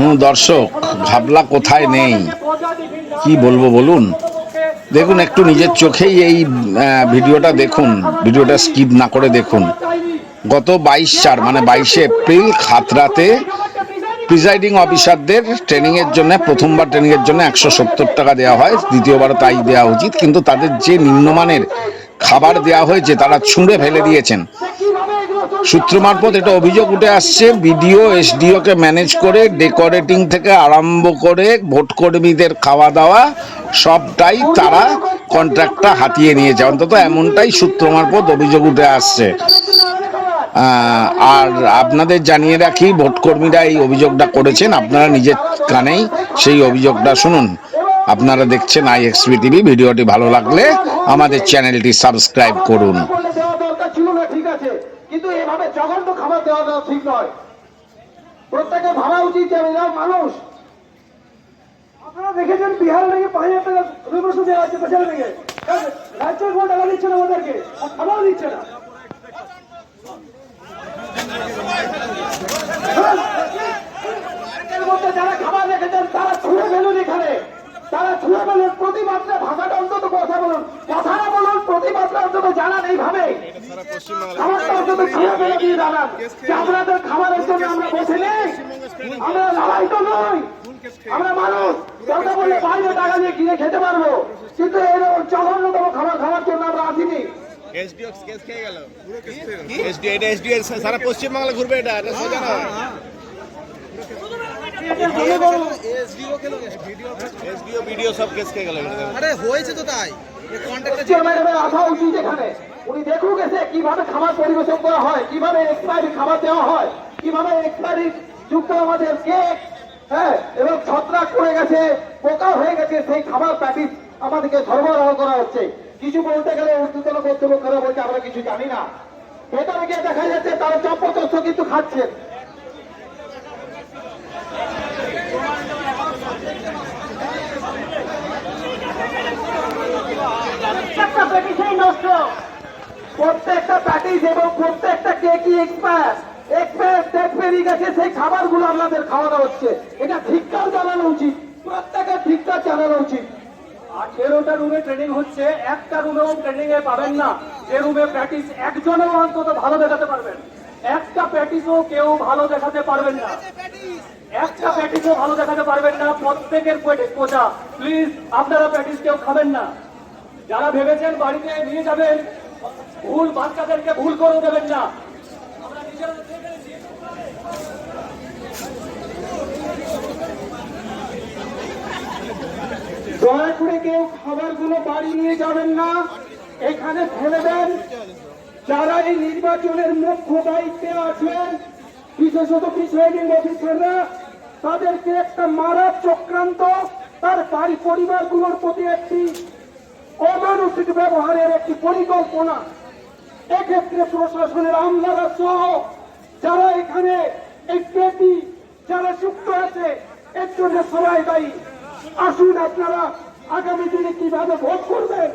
হুম দর্শক, ঘাবলা কোথায় নেই? কি বলব বলুন? দেখুন, একটু নিজের চোখেই এই ভিডিওটা দেখুন, ভিডিওটা স্কিপ না করে দেখুন। গত বাইশ চার মানে বাইশে এপ্রিল, খাতরাতে প্রিজাইডিং অফিসারদের ট্রেনিংয়ের জন্য, প্রথমবার ট্রেনিংয়ের জন্য একশো সত্তর টাকা দেওয়া হয়, দ্বিতীয়বারও তাই দেওয়া উচিত, কিন্তু তাদের যে নিম্নমানের খাবার দেওয়া হয়েছে, তারা ছুঁড়ে ফেলে দিয়েছেন। সূত্র মারফত এটা অভিযোগ উঠে আসছে। বিডিও এসডিওকে ম্যানেজ করে ডেকোরেটিং থেকে আরম্ভ করে ভোট কর্মীদের খাওয়া দাওয়া, সবটাই তারা কন্ট্রাক্টটা হাতিয়ে নিয়েছে অন্তত এমনটাই সূত্র মারফত অভিযোগ উঠে আসছে। আর আপনাদের জানিয়ে রাখি ভোটকর্মীরা এই অভিযোগটা করেছেন। আপনারা নিজের কানেই সেই অভিযোগটা শুনুন। আপনারা দেখছেন আইএক্সবি টিভি। ভিডিওটি ভালো লাগলে আমাদের চ্যানেলটি সাবস্ক্রাইব করুন। ঠিক আছে। কিন্তু এভাবে জঘন্য খাবার দেওয়া দেওয়া ঠিক নয়। প্রত্যেকের ভাবা উচিত যে এরা মানুষ। আপনারা দেখেছেন বিহার থেকে পাঁচ হাজার টাকা রিভোশন দেওয়া আছে পেছাল থেকে রাজ্যের কোনো টাকা দিচ্ছে না ওদেরকে খাবার দিচ্ছে না। যারা খাবার রেখেছেন, তারা ছুঁড়ে ফেলুন এখানে। তারা ছুঁড়ে ফেলুন প্রতিবাদটা ভাষাটা অন্তত কথা বলুন। কথাটা খাবারটা অন্তত ছুঁড়ে ফেলে দিয়ে জানান যে আপনাদের খাবারের জন্য আমরা বসে নেই আমরা লড়াই তো নই। আমরা মানুষ দরকার বললে বাইরে টাকা দিয়ে কিনে খেতে পারব কিন্তু এরকম জঘন্যতম খাবার খাওয়ার জন্য আমরা আসিনি। এসডিও কেস খেয়ে গেল। এসডিও এটা এসডিও সারা পশ্চিমবাংলা ঘুরবে এটা এটা সোজা না এসডিও ভিডিও সব কেস খেয়ে গেল। আরে হয়েছে তো তাই। কন্ট্রাক্টর আসা উচিত এখানে। উনি দেখুক এসে কীভাবে খাবার পরিবেশন করা হয়, কীভাবে এক্সপায়ারি খাবার দেওয়া হয়, কীভাবে এক্সপায়ারি যুক্ত আমাদের কেক হ্যাঁ এবং ছত্রাক পড়ে গেছে, পোকা হয়ে গেছে, সেই খাবার প্যাকেট আমাদেরকে সরবরাহ করা হচ্ছে। কিছু বলতে গেলে ঊর্ধ্বতন কর্তৃপক্ষরা বলছে আমরা কিছু জানি না। ভেতরে গিয়ে দেখা যাচ্ছে তারা চম্পতস্য কিন্তু খাচ্ছেন প্রত্যেকটা প্যাকেজ এবং প্রত্যেকটা কেকই এক্সপায়ার এক্সপায়ার ডেট পেরিয়ে গেছে, সেই খাবারগুলো আপনাদের খাওয়ানো হচ্ছে। এটা ধিক্কার জানানো উচিত। প্রত্যেকের ধিক্কার জানানো উচিত। আঠেরোটা রুমে ট্রেনিং হচ্ছে, একটা রুমেও ট্রেনিং এ পাবেন না। যে রুমে প্র্যাকটিস একজনেও অন্তত ভালো দেখাতে পারবেন। একটা প্র্যাকটিসও কেউ ভালো দেখাতে পারবেন না। একটা প্র্যাকটিসও ভালো দেখাতে পারবেন না। প্রত্যেকের কোচা প্লিজ আপনারা প্র্যাকটিস কেউ খাবেন না। যারা ভেবেছেন বাড়িতে নিয়ে যাবেন ভুল বাচ্চাদেরকে ভুল করে দেবেন না। দয়া করে কেউ খাবারগুলো বাড়ি নিয়ে যাবেন না। এখানে ফেলে দেন। যারা এই নির্বাচনের মুখ্য দায়িত্বে আছেন, বিশেষত প্রিসাইডিং অফিসাররা, তাদেরকে একটা মারার চক্রান্ত, তার বাড়ি পরিবারগুলোর প্রতি একটি অমানসিক ব্যবহারের একটি পরিকল্পনা। এক্ষেত্রে প্রশাসনের আমলারা সহ যারা এখানে যারা যুক্ত আছে, এর জন্য সবাই দায়ী। আসুন আপনারা আগামী দিনে কীভাবে ভোট করবেন?